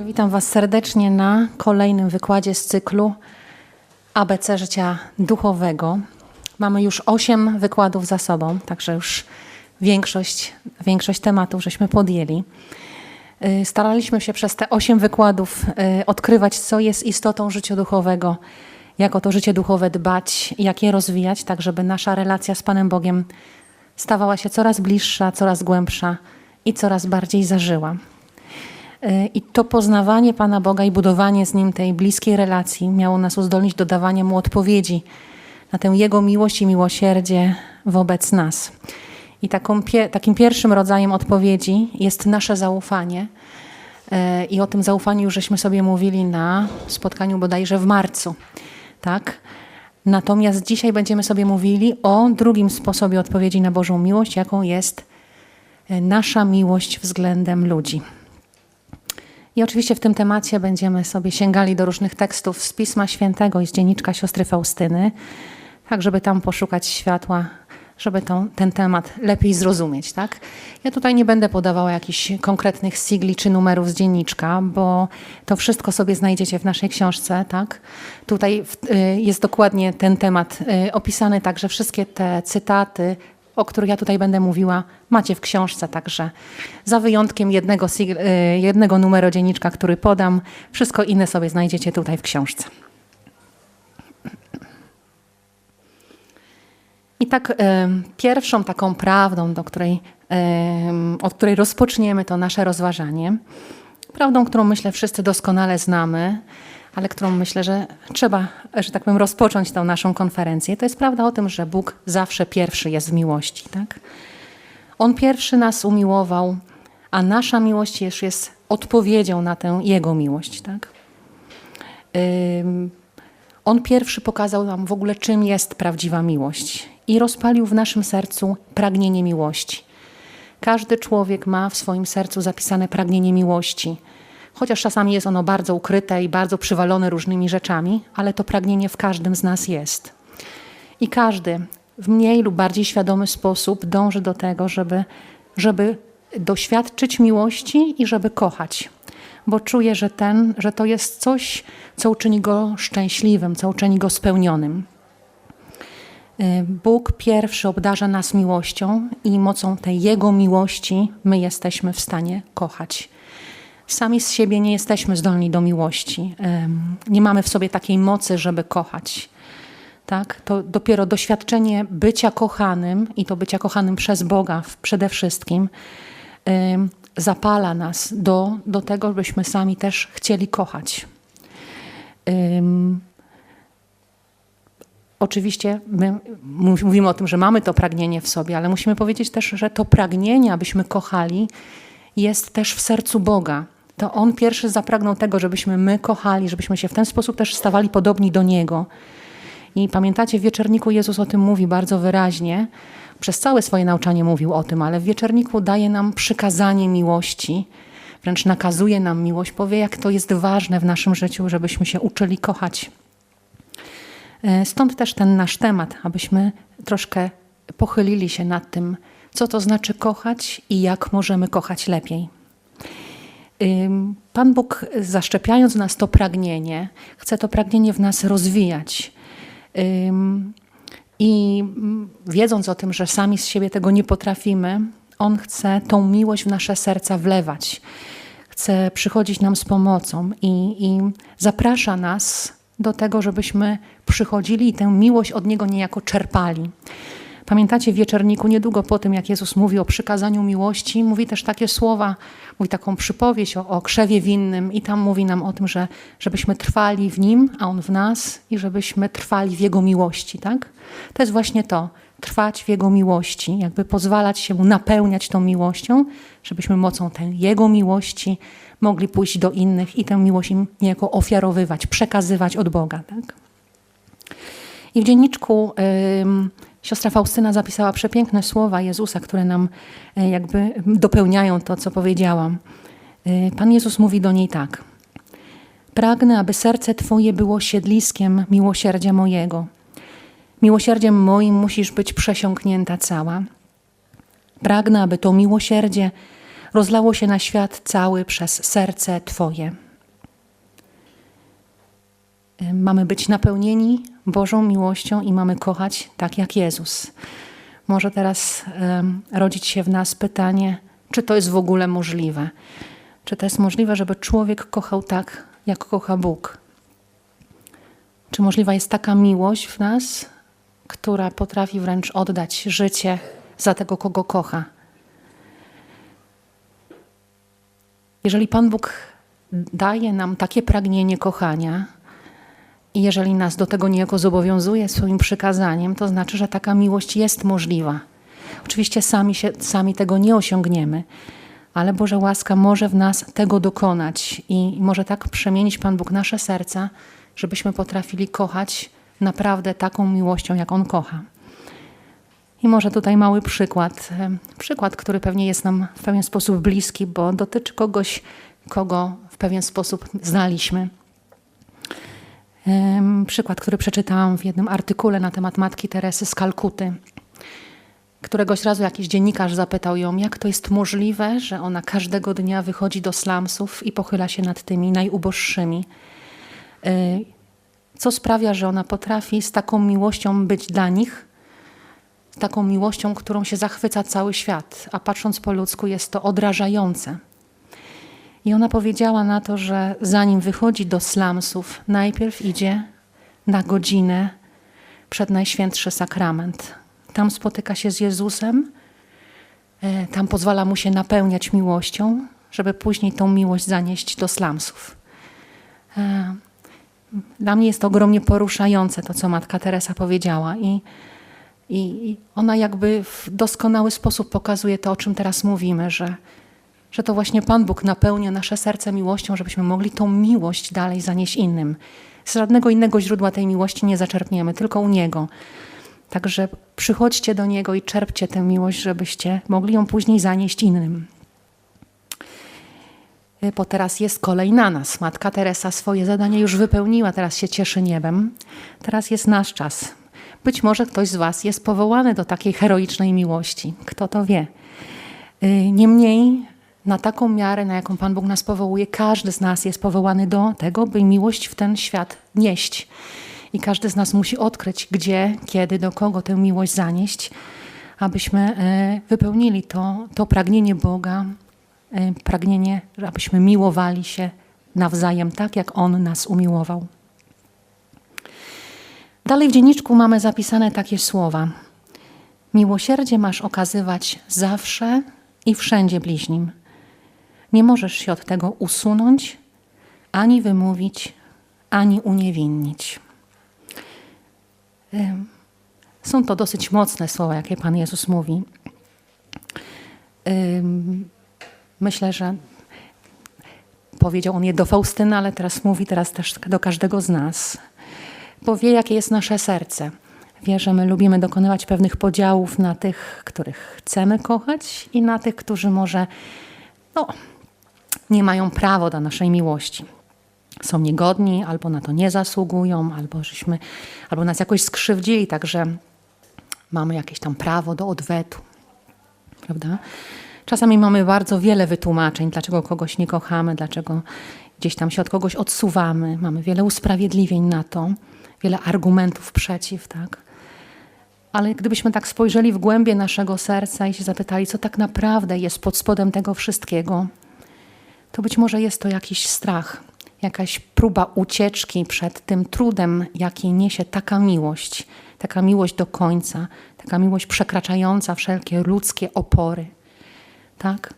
Także witam Was serdecznie na kolejnym wykładzie z cyklu ABC Życia Duchowego. Mamy już osiem wykładów za sobą, także już większość, większość tematów żeśmy podjęli. Y, Staraliśmy się przez te osiem wykładów y, odkrywać, co jest istotą życia duchowego, jak o to życie duchowe dbać, jak je rozwijać, tak żeby nasza relacja z Panem Bogiem stawała się coraz bliższa, coraz głębsza i coraz bardziej zażyła. Y, I to poznawanie Pana Boga i budowanie z Nim tej bliskiej relacji miało nas uzdolnić do dawania Mu odpowiedzi na tę Jego miłość i miłosierdzie wobec nas. I taką, takim pierwszym rodzajem odpowiedzi jest nasze zaufanie. Y, I o tym zaufaniu już żeśmy sobie mówili na spotkaniu bodajże w marcu. Tak? Natomiast dzisiaj będziemy sobie mówili o drugim sposobie odpowiedzi na Bożą miłość, jaką jest y, nasza miłość względem ludzi. I oczywiście w tym temacie będziemy sobie sięgali do różnych tekstów z Pisma Świętego i z dzienniczka siostry Faustyny, tak żeby tam poszukać światła, żeby tą, ten temat lepiej zrozumieć. Tak? Ja tutaj nie będę podawała jakichś konkretnych sigli czy numerów z dzienniczka, bo to wszystko sobie znajdziecie w naszej książce. Tak? Tutaj y, jest dokładnie ten temat y, opisany, także wszystkie te cytaty, o których ja tutaj będę mówiła, macie w książce, także za wyjątkiem jednego, y, jednego numeru dzienniczka, który podam, wszystko inne sobie znajdziecie tutaj w książce. I tak y, pierwszą taką prawdą, do której, y, od której rozpoczniemy to nasze rozważanie, prawdą, którą myślę wszyscy doskonale znamy, ale którą myślę, że trzeba, że tak powiem, rozpocząć tą naszą konferencję, to jest prawda o tym, że Bóg zawsze pierwszy jest w miłości. Tak? On pierwszy nas umiłował, a nasza miłość już jest odpowiedzią na tę Jego miłość. Tak? Ym, on pierwszy pokazał nam w ogóle, czym jest prawdziwa miłość i rozpalił w naszym sercu pragnienie miłości. Każdy człowiek ma w swoim sercu zapisane pragnienie miłości. Chociaż czasami jest ono bardzo ukryte i bardzo przywalone różnymi rzeczami, ale to pragnienie w każdym z nas jest. I każdy w mniej lub bardziej świadomy sposób dąży do tego, żeby, żeby doświadczyć miłości i żeby kochać. Bo czuje, że, ten, że to jest coś, co uczyni go szczęśliwym, co uczyni go spełnionym. Y, Bóg pierwszy obdarza nas miłością i mocą tej Jego miłości my jesteśmy w stanie kochać. Sami z siebie nie jesteśmy zdolni do miłości. Nie mamy w sobie takiej mocy, żeby kochać. Tak? To dopiero doświadczenie bycia kochanym i to bycia kochanym przez Boga przede wszystkim zapala nas do, do tego, byśmy sami też chcieli kochać. Oczywiście my mów- mówimy o tym, że mamy to pragnienie w sobie, ale musimy powiedzieć też, że to pragnienie, abyśmy kochali, jest też w sercu Boga. To On pierwszy zapragnął tego, żebyśmy my kochali, żebyśmy się w ten sposób też stawali podobni do Niego. I pamiętacie, w wieczorniku Jezus o tym mówi bardzo wyraźnie. Przez całe swoje nauczanie mówił o tym, ale w wieczorniku daje nam przykazanie miłości, wręcz nakazuje nam miłość, powie, jak to jest ważne w naszym życiu, żebyśmy się uczyli kochać. E, Stąd też ten nasz temat, abyśmy troszkę pochylili się nad tym, co to znaczy kochać i jak możemy kochać lepiej. Pan Bóg, zaszczepiając w nas to pragnienie, chce to pragnienie w nas rozwijać. I wiedząc o tym, że sami z siebie tego nie potrafimy, On chce tą miłość w nasze serca wlewać. Chce przychodzić nam z pomocą i, i zaprasza nas do tego, żebyśmy przychodzili i tę miłość od Niego niejako czerpali. Pamiętacie w wieczorniku, niedługo po tym, jak Jezus mówi o przykazaniu miłości, mówi też takie słowa, mówi taką przypowieść o, o krzewie winnym i tam mówi nam o tym, że żebyśmy trwali w Nim, a On w nas i żebyśmy trwali w Jego miłości, tak? To jest właśnie to, trwać w Jego miłości, jakby pozwalać się Mu napełniać tą miłością, żebyśmy mocą tej Jego miłości mogli pójść do innych i tę miłość im niejako ofiarowywać, przekazywać od Boga, tak? I w dzienniczku ym, siostra Faustyna zapisała przepiękne słowa Jezusa, które nam y, jakby dopełniają to, co powiedziałam. Y, Pan Jezus mówi do niej tak. Pragnę, aby serce Twoje było siedliskiem miłosierdzia mojego. Miłosierdziem moim musisz być przesiąknięta cała. Pragnę, aby to miłosierdzie rozlało się na świat cały przez serce Twoje. Y, mamy być napełnieni Bożą miłością i mamy kochać tak jak Jezus. Może teraz y, rodzić się w nas pytanie, czy to jest w ogóle możliwe? Czy to jest możliwe, żeby człowiek kochał tak, jak kocha Bóg? Czy możliwa jest taka miłość w nas, która potrafi wręcz oddać życie za tego, kogo kocha? Jeżeli Pan Bóg daje nam takie pragnienie kochania, i jeżeli nas do tego niejako zobowiązuje swoim przykazaniem, to znaczy, że taka miłość jest możliwa. Oczywiście sami, się, sami tego nie osiągniemy, ale Boża łaska może w nas tego dokonać i może tak przemienić Pan Bóg nasze serca, żebyśmy potrafili kochać naprawdę taką miłością, jak On kocha. I może tutaj mały przykład, przykład, który pewnie jest nam w pewien sposób bliski, bo dotyczy kogoś, kogo w pewien sposób znaliśmy. Przykład, który przeczytałam w jednym artykule na temat matki Teresy z Kalkuty. Któregoś razu jakiś dziennikarz zapytał ją, jak to jest możliwe, że ona każdego dnia wychodzi do slumsów i pochyla się nad tymi najuboższymi. Y, co sprawia, że ona potrafi z taką miłością być dla nich, z taką miłością, którą się zachwyca cały świat, a patrząc po ludzku jest to odrażające. I ona powiedziała na to, że zanim wychodzi do slumsów, najpierw idzie na godzinę przed Najświętszy Sakrament. Tam spotyka się z Jezusem, e, tam pozwala mu się napełniać miłością, żeby później tą miłość zanieść do slumsów. E, dla mnie jest to ogromnie poruszające, to co matka Teresa powiedziała. I, i, ona jakby w doskonały sposób pokazuje to, o czym teraz mówimy, że, że to właśnie Pan Bóg napełnia nasze serce miłością, żebyśmy mogli tą miłość dalej zanieść innym. Z żadnego innego źródła tej miłości nie zaczerpniemy, tylko u Niego. Także przychodźcie do Niego i czerpcie tę miłość, żebyście mogli ją później zanieść innym. Bo teraz jest kolej na nas. Matka Teresa swoje zadanie już wypełniła, teraz się cieszy niebem. Teraz jest nasz czas. Być może ktoś z Was jest powołany do takiej heroicznej miłości. Kto to wie? Y, niemniej, na taką miarę, na jaką Pan Bóg nas powołuje, każdy z nas jest powołany do tego, by miłość w ten świat nieść. I każdy z nas musi odkryć, gdzie, kiedy, do kogo tę miłość zanieść, abyśmy e, wypełnili to, to pragnienie Boga, e, pragnienie, abyśmy miłowali się nawzajem tak, jak On nas umiłował. Dalej w dzienniczku mamy zapisane takie słowa. Miłosierdzie masz okazywać zawsze i wszędzie bliźnim. Nie możesz się od tego usunąć, ani wymówić, ani uniewinnić. Są to dosyć mocne słowa, jakie Pan Jezus mówi. Myślę, że powiedział on je do Faustyny, ale teraz mówi teraz też do każdego z nas. Bo wie, jakie jest nasze serce. Wie, że my lubimy dokonywać pewnych podziałów na tych, których chcemy kochać i na tych, którzy może no, nie mają prawa do naszej miłości są niegodni, albo na to nie zasługują, albo żeśmy, albo nas jakoś skrzywdzili, także mamy jakieś tam prawo do odwetu. Prawda? Czasami mamy bardzo wiele wytłumaczeń, dlaczego kogoś nie kochamy, dlaczego gdzieś tam się od kogoś odsuwamy. Mamy wiele usprawiedliwień na to, wiele argumentów przeciw, tak? Ale gdybyśmy tak spojrzeli w głębie naszego serca i się zapytali, co tak naprawdę jest pod spodem tego wszystkiego, to być może jest to jakiś strach, jakaś próba ucieczki przed tym trudem, jaki niesie taka miłość, taka miłość do końca, taka miłość przekraczająca wszelkie ludzkie opory. Tak?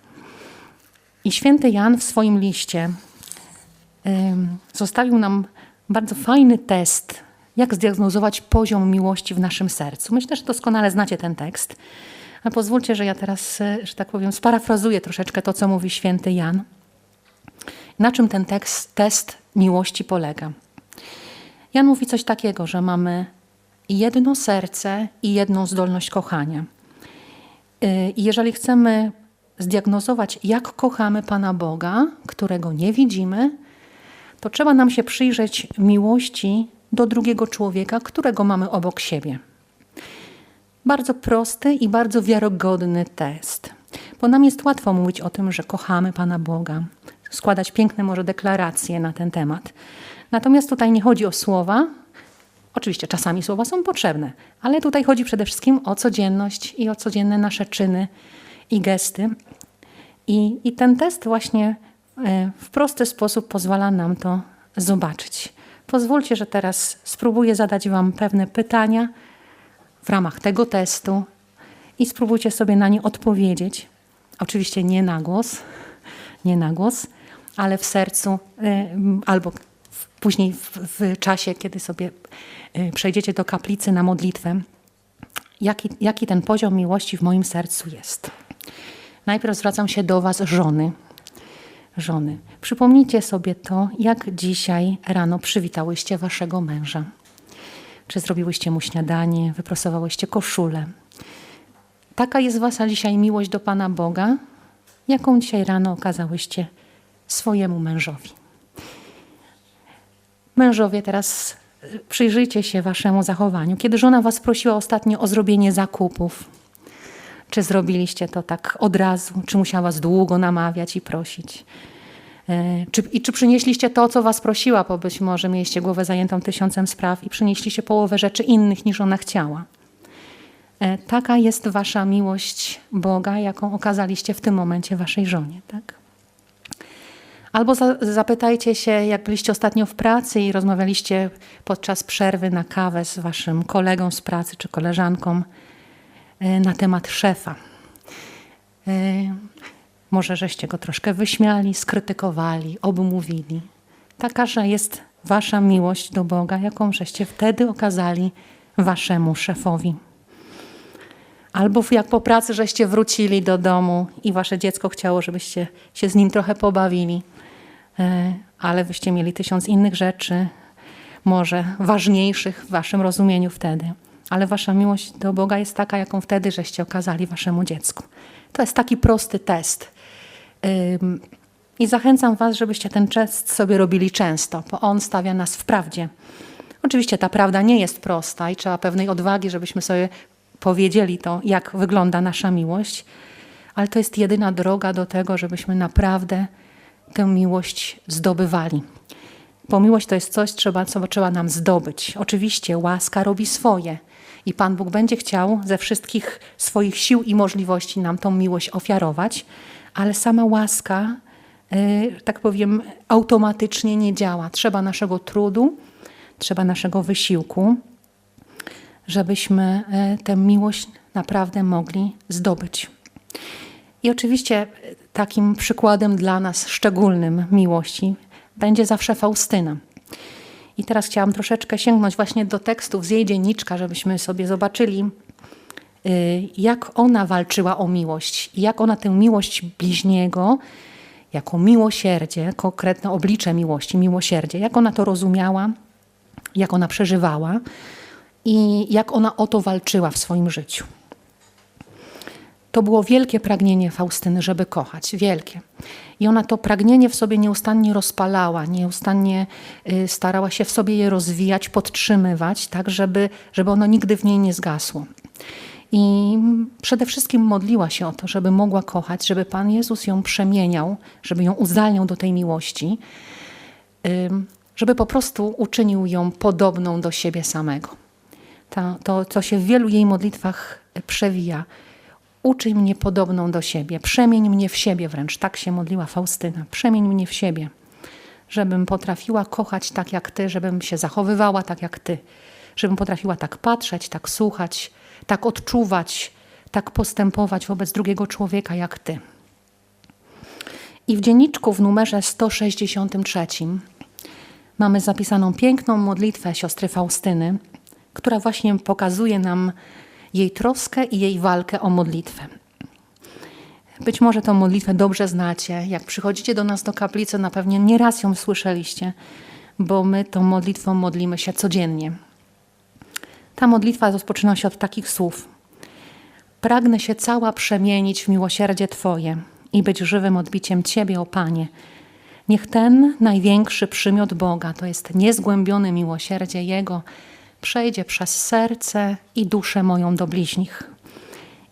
I święty Jan w swoim liście zostawił nam bardzo fajny test, jak zdiagnozować poziom miłości w naszym sercu. Myślę, że doskonale znacie ten tekst, ale pozwólcie, że ja teraz, e, że tak powiem, sparafrazuję troszeczkę to, co mówi święty Jan. Na czym ten tekst, test miłości polega? Jan mówi coś takiego, że mamy jedno serce i jedną zdolność kochania. Y, I jeżeli chcemy zdiagnozować, jak kochamy Pana Boga, którego nie widzimy, to trzeba nam się przyjrzeć miłości do drugiego człowieka, którego mamy obok siebie. Bardzo prosty i bardzo wiarygodny test, bo nam jest łatwo mówić o tym, że kochamy Pana Boga, składać piękne może deklaracje na ten temat. Natomiast tutaj nie chodzi o słowa. Oczywiście czasami słowa są potrzebne, ale tutaj chodzi przede wszystkim o codzienność i o codzienne nasze czyny i gesty. I, i ten test właśnie e, w prosty sposób pozwala nam to zobaczyć. Pozwólcie, że teraz spróbuję zadać Wam pewne pytania w ramach tego testu i spróbujcie sobie na nie odpowiedzieć. Oczywiście nie na głos, nie na głos, ale w sercu e, albo później w, w czasie, kiedy sobie e, przejdziecie do kaplicy na modlitwę, jaki, jaki ten poziom miłości w moim sercu jest. Najpierw zwracam się do Was, żony. Żony, przypomnijcie sobie to, jak dzisiaj rano przywitałyście Waszego męża. Czy zrobiłyście mu śniadanie, wyprosowałyście koszulę. Taka jest Wasza dzisiaj miłość do Pana Boga, jaką dzisiaj rano okazałyście swojemu mężowi. Mężowie, teraz przyjrzyjcie się Waszemu zachowaniu. Kiedy żona Was prosiła ostatnio o zrobienie zakupów, czy zrobiliście to tak od razu, czy musiała Was długo namawiać i prosić? E, czy, I czy przynieśliście to, co Was prosiła, bo być może mieliście głowę zajętą tysiącem spraw i przynieśliście połowę rzeczy innych niż ona chciała? E, taka jest Wasza miłość Boga, jaką okazaliście w tym momencie Waszej żonie, tak? Albo za, zapytajcie się, jak byliście ostatnio w pracy i rozmawialiście podczas przerwy na kawę z Waszym kolegą z pracy czy koleżanką e, na temat szefa. Może żeście go troszkę wyśmiali, skrytykowali, obmówili. Taka, że jest wasza miłość do Boga, jaką żeście wtedy okazali waszemu szefowi. Albo jak po pracy żeście wrócili do domu i wasze dziecko chciało, żebyście się z nim trochę pobawili, e, ale wyście mieli tysiąc innych rzeczy, może ważniejszych w waszym rozumieniu wtedy. Ale wasza miłość do Boga jest taka, jaką wtedy żeście okazali waszemu dziecku. To jest taki prosty test. I zachęcam Was, żebyście ten test sobie robili często, bo on stawia nas w prawdzie. Oczywiście ta prawda nie jest prosta i trzeba pewnej odwagi, żebyśmy sobie powiedzieli to, jak wygląda nasza miłość, ale to jest jedyna droga do tego, żebyśmy naprawdę tę miłość zdobywali. Bo miłość to jest coś, trzeba, co trzeba nam zdobyć. Oczywiście łaska robi swoje i Pan Bóg będzie chciał ze wszystkich swoich sił i możliwości nam tą miłość ofiarować, ale sama łaska, y, tak powiem, automatycznie nie działa. Trzeba naszego trudu, trzeba naszego wysiłku, żebyśmy y, tę miłość naprawdę mogli zdobyć. I oczywiście takim przykładem dla nas szczególnym miłości będzie zawsze Faustyna. I teraz chciałam troszeczkę sięgnąć właśnie do tekstów z jej dzienniczka, żebyśmy sobie zobaczyli, Y, jak ona walczyła o miłość i jak ona tę miłość bliźniego, jako miłosierdzie, konkretne oblicze miłości, miłosierdzie, jak ona to rozumiała, jak ona przeżywała i jak ona o to walczyła w swoim życiu. To było wielkie pragnienie Faustyny, żeby kochać, wielkie. I ona to pragnienie w sobie nieustannie rozpalała, nieustannie y, starała się w sobie je rozwijać, podtrzymywać, tak żeby, żeby ono nigdy w niej nie zgasło. I przede wszystkim modliła się o to, żeby mogła kochać, żeby Pan Jezus ją przemieniał, żeby ją uzdalniał do tej miłości, żeby po prostu uczynił ją podobną do siebie samego. To, to co się w wielu jej modlitwach przewija. Uczyń mnie podobną do siebie, przemień mnie w siebie wręcz. Tak się modliła Faustyna. Przemień mnie w siebie, żebym potrafiła kochać tak jak Ty, żebym się zachowywała tak jak Ty, żebym potrafiła tak patrzeć, tak słuchać, tak odczuwać, tak postępować wobec drugiego człowieka jak ty. I w dzienniczku w numerze 163 mamy zapisaną piękną modlitwę siostry Faustyny, która właśnie pokazuje nam jej troskę i jej walkę o modlitwę. Być może tę modlitwę dobrze znacie. Jak przychodzicie do nas do kaplicy, na pewno nieraz ją słyszeliście, bo my tą modlitwą modlimy się codziennie. Ta modlitwa rozpoczyna się od takich słów. Pragnę się cała przemienić w miłosierdzie Twoje i być żywym odbiciem Ciebie, o Panie. Niech ten największy przymiot Boga, to jest niezgłębione miłosierdzie Jego, przejdzie przez serce i duszę moją do bliźnich.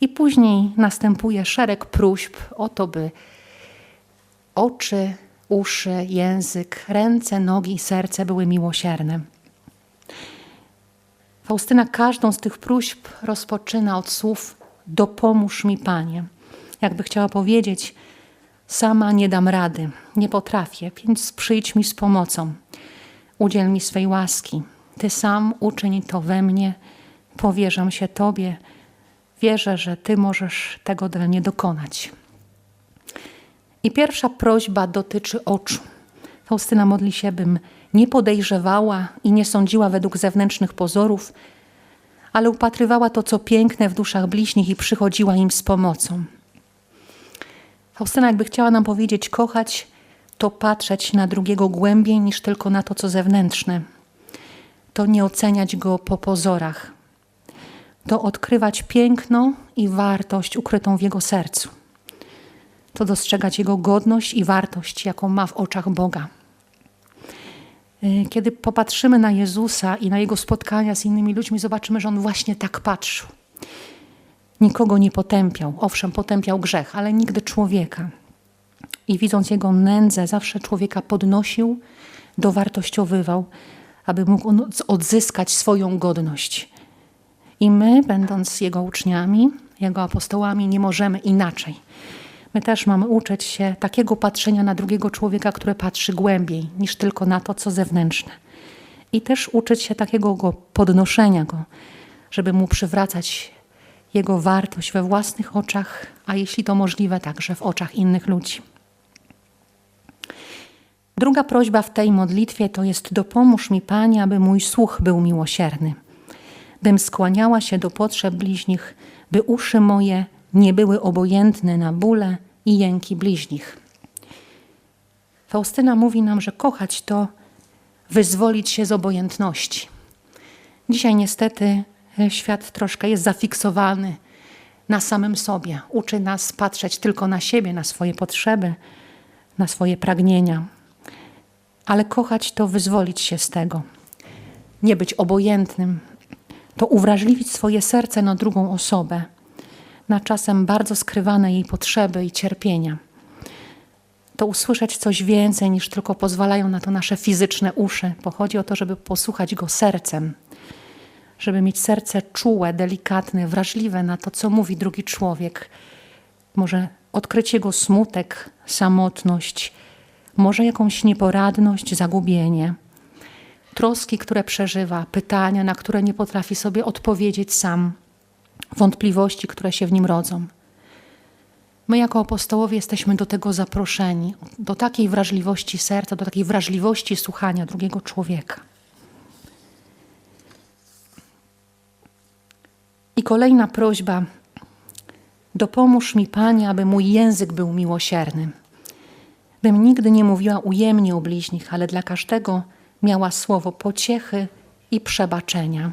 I później następuje szereg próśb o to, by oczy, uszy, język, ręce, nogi i serce były miłosierne. Faustyna każdą z tych próśb rozpoczyna od słów dopomóż mi Panie. Jakby chciała powiedzieć, sama nie dam rady, nie potrafię, więc przyjdź mi z pomocą. Udziel mi swej łaski. Ty sam uczyń to we mnie, powierzam się Tobie. Wierzę, że Ty możesz tego dla mnie dokonać. I pierwsza prośba dotyczy oczu. Faustyna modli się, bym nie podejrzewała i nie sądziła według zewnętrznych pozorów, ale upatrywała to, co piękne w duszach bliźnich i przychodziła im z pomocą. Faustyna jakby chciała nam powiedzieć, kochać to patrzeć na drugiego głębiej niż tylko na to, co zewnętrzne. To nie oceniać go po pozorach. To odkrywać piękno i wartość ukrytą w jego sercu. To dostrzegać jego godność i wartość, jaką ma w oczach Boga. Y, kiedy popatrzymy na Jezusa i na jego spotkania z innymi ludźmi, zobaczymy, że on właśnie tak patrzył. Nikogo nie potępiał. Owszem, potępiał grzech, ale nigdy człowieka. I widząc jego nędzę, zawsze człowieka podnosił, dowartościowywał, aby mógł odzyskać swoją godność. I my, będąc jego uczniami, jego apostołami, nie możemy inaczej. My też mamy uczyć się takiego patrzenia na drugiego człowieka, które patrzy głębiej niż tylko na to, co zewnętrzne. I też uczyć się takiego go podnoszenia go, żeby mu przywracać jego wartość we własnych oczach, a jeśli to możliwe, także w oczach innych ludzi. Druga prośba w tej modlitwie to jest: Dopomóż mi, Panie, aby mój słuch był miłosierny, bym skłaniała się do potrzeb bliźnich, by uszy moje nie były obojętne na bóle i jęki bliźnich. Faustyna mówi nam, że kochać to wyzwolić się z obojętności. Dzisiaj niestety e, świat troszkę jest zafiksowany na samym sobie. Uczy nas patrzeć tylko na siebie, na swoje potrzeby, na swoje pragnienia. Ale kochać to wyzwolić się z tego. Nie być obojętnym, to uwrażliwić swoje serce na drugą osobę na czasem bardzo skrywane jej potrzeby i cierpienia. To usłyszeć coś więcej niż tylko pozwalają na to nasze fizyczne uszy. Pochodzi o to, żeby posłuchać go sercem, żeby mieć serce czułe, delikatne, wrażliwe na to, co mówi drugi człowiek. Może odkryć jego smutek, samotność, może jakąś nieporadność, zagubienie, troski, które przeżywa, pytania, na które nie potrafi sobie odpowiedzieć sam wątpliwości, które się w nim rodzą. My, jako apostołowie, jesteśmy do tego zaproszeni, do takiej wrażliwości serca, do takiej wrażliwości słuchania drugiego człowieka. I kolejna prośba: Dopomóż mi, Panie, aby mój język był miłosierny, bym nigdy nie mówiła ujemnie o bliźnich, ale dla każdego miała słowo pociechy i przebaczenia.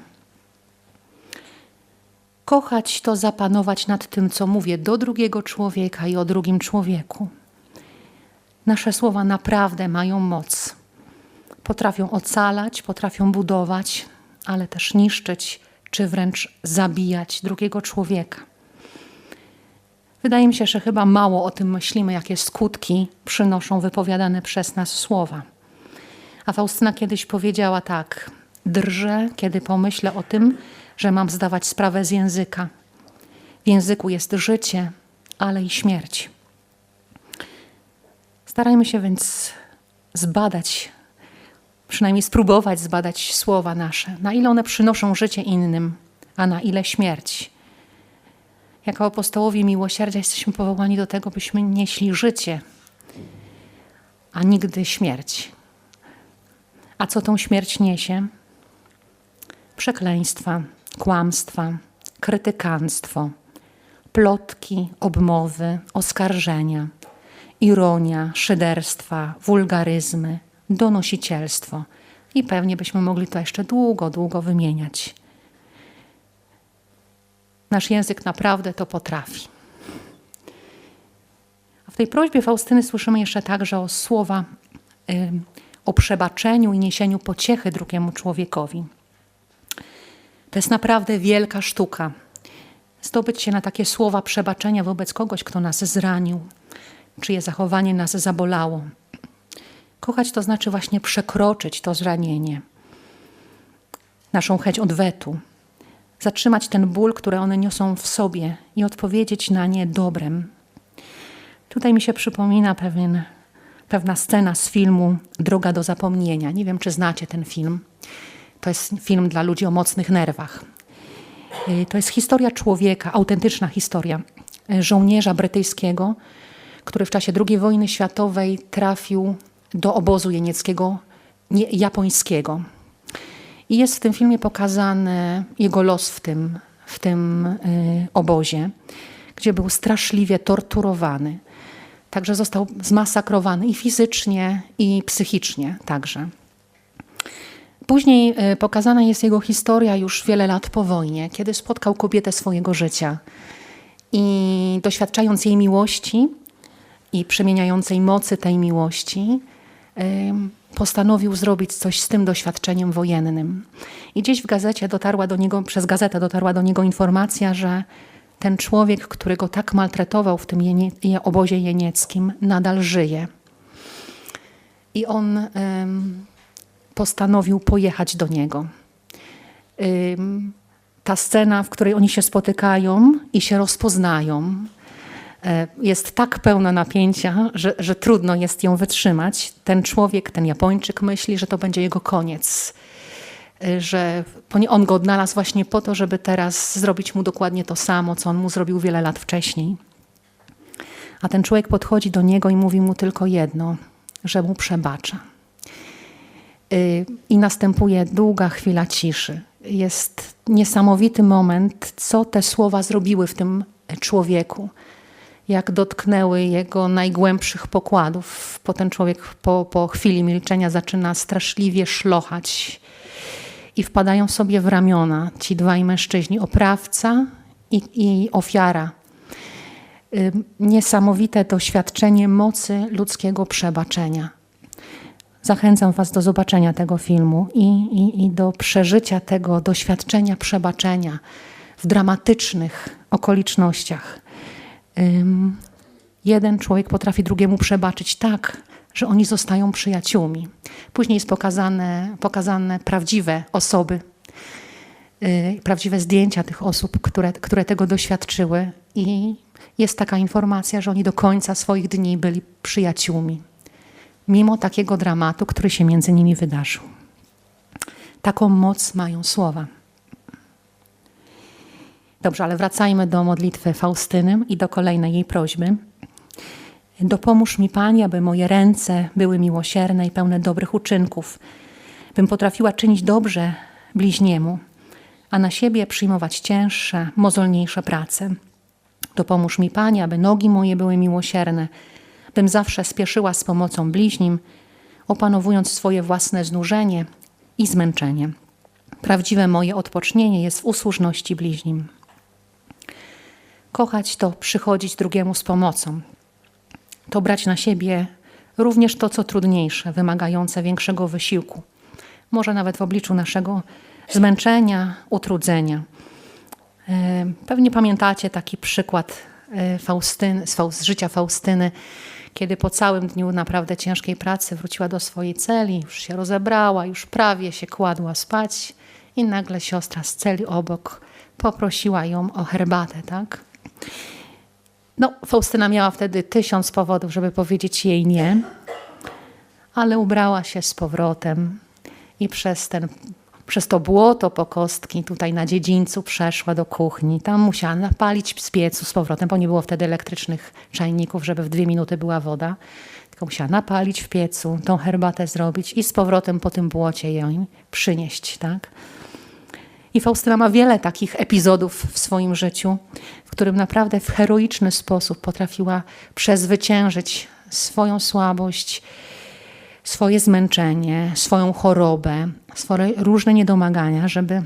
Kochać to zapanować nad tym, co mówię do drugiego człowieka i o drugim człowieku. Nasze słowa naprawdę mają moc. Potrafią ocalać, potrafią budować, ale też niszczyć czy wręcz zabijać drugiego człowieka. Wydaje mi się, że chyba mało o tym myślimy, jakie skutki przynoszą wypowiadane przez nas słowa. A Faustyna kiedyś powiedziała tak: Drżę, kiedy pomyślę o tym, że mam zdawać sprawę z języka. W języku jest życie, ale i śmierć. Starajmy się więc zbadać, przynajmniej spróbować zbadać słowa nasze, na ile one przynoszą życie innym, a na ile śmierć. Jako apostołowie miłosierdzia jesteśmy powołani do tego, byśmy nieśli życie, a nigdy śmierć. A co tą śmierć niesie? Przekleństwa, kłamstwa, krytykanstwo, plotki, obmowy, oskarżenia, ironia, szyderstwa, wulgaryzmy, donosicielstwo. I pewnie byśmy mogli to jeszcze długo, długo wymieniać. Nasz język naprawdę to potrafi. A w tej prośbie Faustyny słyszymy jeszcze także o słowa y, o przebaczeniu i niesieniu pociechy drugiemu człowiekowi. To jest naprawdę wielka sztuka. Zdobyć się na takie słowa przebaczenia wobec kogoś, kto nas zranił, czyje zachowanie nas zabolało. Kochać to znaczy właśnie przekroczyć to zranienie, naszą chęć odwetu, zatrzymać ten ból, który one niosą w sobie i odpowiedzieć na nie dobrem. Tutaj mi się przypomina pewien, pewna scena z filmu Droga do zapomnienia. Nie wiem, czy znacie ten film. To jest film dla ludzi o mocnych nerwach. Y, to jest historia człowieka, autentyczna historia y, żołnierza brytyjskiego, który w czasie II wojny światowej trafił do obozu jenieckiego nie, japońskiego. I jest w tym filmie pokazany jego los w tym, w tym y, obozie, gdzie był straszliwie torturowany. Także został zmasakrowany i fizycznie, i psychicznie także. Później y, pokazana jest jego historia już wiele lat po wojnie, kiedy spotkał kobietę swojego życia i doświadczając jej miłości i przemieniającej mocy tej miłości, postanowił zrobić coś z tym doświadczeniem wojennym. I gdzieś w gazecie dotarła do niego, przez gazetę dotarła do niego informacja, że ten człowiek, który go tak maltretował w tym jenie, obozie jenieckim, nadal żyje. I on postanowił pojechać do niego. Ta scena, w której oni się spotykają i się rozpoznają, jest tak pełna napięcia, że, że trudno jest ją wytrzymać. Ten człowiek, ten Japończyk myśli, że to będzie jego koniec e, że on go odnalazł właśnie po to, żeby teraz zrobić mu dokładnie to samo, co on mu zrobił wiele lat wcześniej. A ten człowiek podchodzi do niego i mówi mu tylko jedno, że mu przebacza. E, I następuje długa chwila ciszy. Jest niesamowity moment, co te słowa zrobiły w tym człowieku jak dotknęły jego najgłębszych pokładów. Potem człowiek po, po chwili milczenia zaczyna straszliwie szlochać i wpadają sobie w ramiona ci dwaj mężczyźni, oprawca i, i ofiara. Niesamowite doświadczenie mocy ludzkiego przebaczenia. Zachęcam Was do zobaczenia tego filmu i, i, i do przeżycia tego doświadczenia przebaczenia w dramatycznych okolicznościach jeden człowiek potrafi drugiemu przebaczyć tak, że oni zostają przyjaciółmi. Później jest pokazane, pokazane prawdziwe osoby, yy, prawdziwe zdjęcia tych osób, które, które tego doświadczyły, i jest taka informacja, że oni do końca swoich dni byli przyjaciółmi, mimo takiego dramatu, który się między nimi wydarzył. Taką moc mają słowa. Dobrze, ale wracajmy do modlitwy Faustyny i do kolejnej jej prośby. Dopomóż mi, Panie, aby moje ręce były miłosierne i pełne dobrych uczynków, bym potrafiła czynić dobrze bliźniemu, a na siebie przyjmować cięższe, mozolniejsze prace. Dopomóż mi, Panie, aby nogi moje były miłosierne, bym zawsze spieszyła z pomocą bliźnim, opanowując swoje własne znużenie i zmęczenie. Prawdziwe moje odpocznienie jest w usłużności bliźnim. Kochać to przychodzić drugiemu z pomocą. To brać na siebie również to, co trudniejsze, wymagające większego wysiłku. Może nawet w obliczu naszego zmęczenia, utrudzenia. E, pewnie pamiętacie taki przykład e, Faustyny, z życia Faustyny, kiedy po całym dniu naprawdę ciężkiej pracy wróciła do swojej celi, już się rozebrała, już prawie się kładła spać i nagle siostra z celi obok poprosiła ją o herbatę, tak? No, Faustyna miała wtedy tysiąc powodów, żeby powiedzieć jej nie, ale ubrała się z powrotem i przez, ten, przez to błoto po kostki tutaj na dziedzińcu przeszła do kuchni. Tam musiała napalić z piecu z powrotem, bo nie było wtedy elektrycznych czajników, żeby w dwie minuty była woda. Tylko musiała napalić w piecu, tą herbatę zrobić i z powrotem po tym błocie ją przynieść, tak? I Faustyna ma wiele takich epizodów w swoim życiu, w którym naprawdę w heroiczny sposób potrafiła przezwyciężyć swoją słabość, swoje zmęczenie, swoją chorobę, swoje różne niedomagania, żeby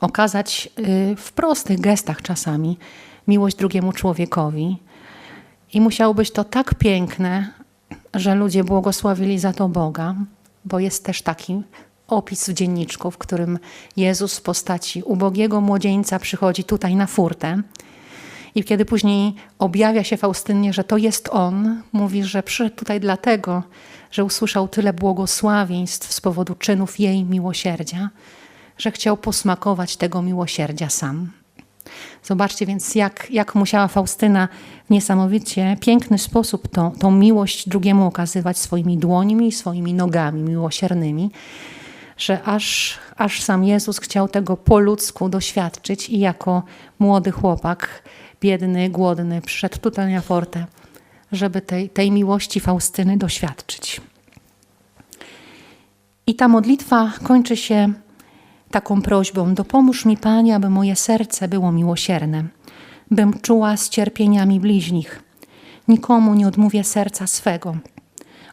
okazać y, w prostych gestach czasami miłość drugiemu człowiekowi. I musiało być to tak piękne, że ludzie błogosławili za to Boga, bo jest też taki opis w dzienniczku, w którym Jezus w postaci ubogiego młodzieńca przychodzi tutaj na furtę I kiedy później objawia się Faustynie, że to jest on, mówi, że przyszedł tutaj dlatego, że usłyszał tyle błogosławieństw z powodu czynów jej miłosierdzia, że chciał posmakować tego miłosierdzia sam. Zobaczcie więc, jak, jak musiała Faustyna w niesamowicie piękny sposób tą, tą miłość drugiemu okazywać swoimi dłońmi swoimi nogami miłosiernymi, że aż, aż sam Jezus chciał tego po ludzku doświadczyć i jako młody chłopak, biedny, głodny, przyszedł tutaj na fortę, żeby tej, tej miłości Faustyny doświadczyć. I ta modlitwa kończy się taką prośbą: Dopomóż mi, Panie, aby moje serce było miłosierne, bym czuła z cierpieniami bliźnich. Nikomu nie odmówię serca swego.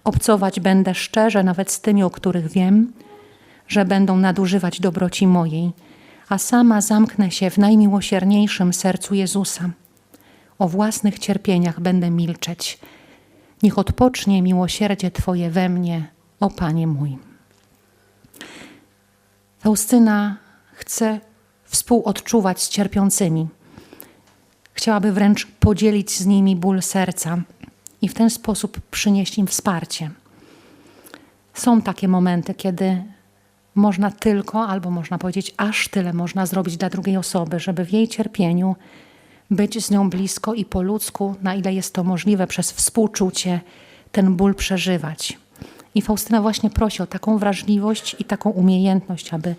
Obcować będę szczerze nawet z tymi, o których wiem, że będą nadużywać dobroci mojej, a sama zamknę się w najmiłosierniejszym sercu Jezusa. O własnych cierpieniach będę milczeć. Niech odpocznie miłosierdzie Twoje we mnie, o Panie mój. Faustyna chce współodczuwać z cierpiącymi. Chciałaby wręcz podzielić z nimi ból serca i w ten sposób przynieść im wsparcie. Są takie momenty, kiedy można tylko, albo można powiedzieć, aż tyle można zrobić dla drugiej osoby, żeby w jej cierpieniu być z nią blisko i po ludzku, na ile jest to możliwe, przez współczucie ten ból przeżywać. I Faustyna właśnie prosi o taką wrażliwość i taką umiejętność, aby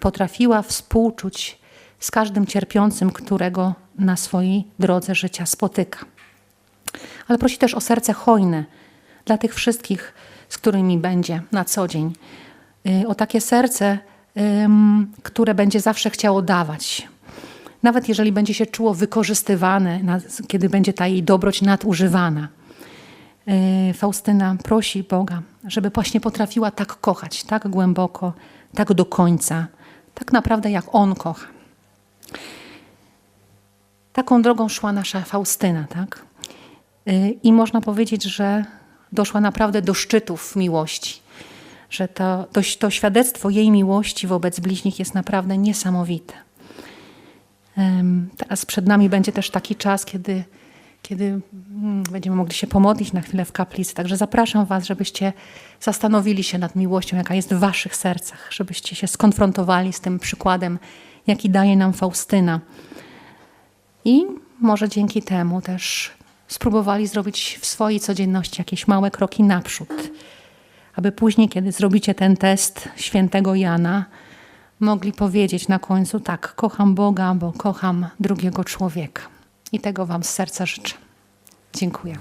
potrafiła współczuć z każdym cierpiącym, którego na swojej drodze życia spotyka. Ale prosi też o serce hojne dla tych wszystkich, z którymi będzie na co dzień. Y, o takie serce, które będzie zawsze chciało dawać. Nawet jeżeli będzie się czuło wykorzystywane, kiedy będzie ta jej dobroć nadużywana. Y, Faustyna prosi Boga, żeby właśnie potrafiła tak kochać, tak głęboko, tak do końca, tak naprawdę jak On kocha. Taką drogą szła nasza Faustyna, tak? Y, I można powiedzieć, że doszła naprawdę do szczytów miłości. Że to, to, to świadectwo jej miłości wobec bliźnich jest naprawdę niesamowite. Teraz przed nami będzie też taki czas, kiedy kiedy mm, będziemy mogli się pomodlić na chwilę w kaplicy. Także zapraszam Was, żebyście zastanowili się nad miłością, jaka jest w Waszych sercach, żebyście się skonfrontowali z tym przykładem, jaki daje nam Faustyna. I może dzięki temu też spróbowali zrobić w swojej codzienności jakieś małe kroki naprzód, aby później, kiedy zrobicie ten test świętego Jana, mogli powiedzieć na końcu: Tak, kocham Boga, bo kocham drugiego człowieka. I tego Wam z serca życzę. Dziękuję.